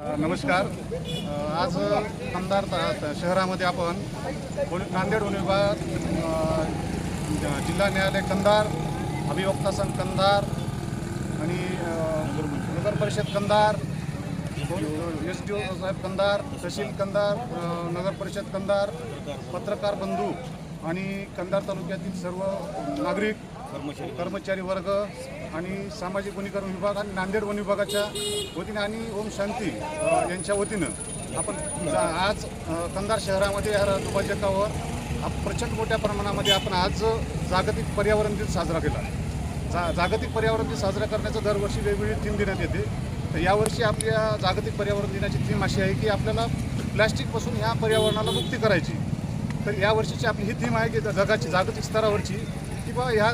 नमस्कार. आज आमदार शहरामध्ये आपण नांदेड वन विभाग जिल्हा न्यायालय कंधार अभिवक्ता संघ कंधार आणि नगरपरिषद नगर परिषद कंधार एस डी ओ साहेब कंधार तहसील कंधार नगरपरिषद नगर परिषद कंधार पत्रकार बंधू आणि कंधार तालुक्यातील सर्व नागरिक कर्मचारी. वर्ग आणि सामाजिक वनीकरण विभाग आणि नांदेड वन विभागाच्या वतीने आणि ओम शांती यांच्या वतीनं आपण जा- आज कंधार शहरामध्ये या दुभाजकावर आप- प्रचंड मोठ्या प्रमाणामध्ये आपण आज जागतिक पर्यावरण दिन साजरा केला. जा जागतिक पर्यावरण दिन साजरा करण्याचं दरवर्षी वेगवेगळी थीम देण्यात येते. तर यावर्षी आपल्या जागतिक पर्यावरण दिनाची थीम अशी आहे की आपल्याला प्लॅस्टिकपासून ह्या पर्यावरणाला मुक्ती करायची. तर या वर्षीची आपली ही थीम आहे की जगाची जागतिक स्तरावरची. की ह्या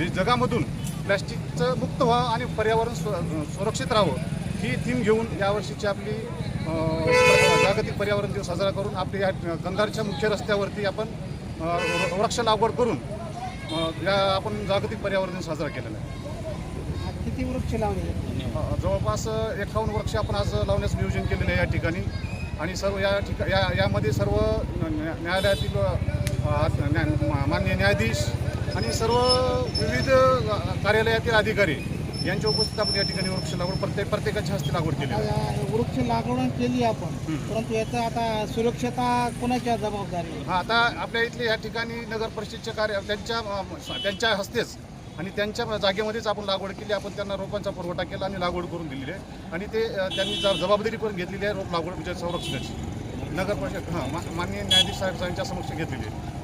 हे जगामधून प्लॅस्टिकचं मुक्त व्हावं आणि पर्यावरण सुरक्षित राहावं ही थीम घेऊन यावर्षीची आपली जागतिक पर्यावरण दिवस साजरा करून आपल्या या कंधारच्या मुख्य रस्त्यावरती आपण वृक्ष लागवड करून या आपण जागतिक पर्यावरण दिन साजरा केलेला आहे. किती वृक्ष लावले? जवळपास एकावन्न वृक्ष आपण आज लावण्याचं नियोजन केलेलं आहे या ठिकाणी. आणि सर्व या ठिका या यामध्ये सर्व न्या- न्यायालयातील अ, न्या- मा- माननीय न्यायाधीश आणि सर्व विविध कार्यालयातील अधिकारी यांच्या उपस्थित आपण या ठिकाणी वृक्ष लागवड प्रत्येक प्रत्येकाच्या हस्ते लागवड केली वृक्ष लागवड केली आपण. परंतु याचं आता सुरक्षता कोणाच्या जबाबदारी? हा आता आपल्या इथले या ठिकाणी नगर परिषदचे कार्य त्यांच्या त्यांच्या हस्तेच आणि त्यांच्या जागेमध्येच आपण लागवड केली. आपण त्यांना रोपांचा पुरवठा केला आणि लागवड करून दिलेली आहे. आणि ते त्यांनी जबाबदारी पण घेतलेली आहे रोप लागवड म्हणजे संरक्षणाची. नगर परिषद हां मा- माननीय न्यायाधीश साहेब यांच्या समक्ष घेतलेली आहे.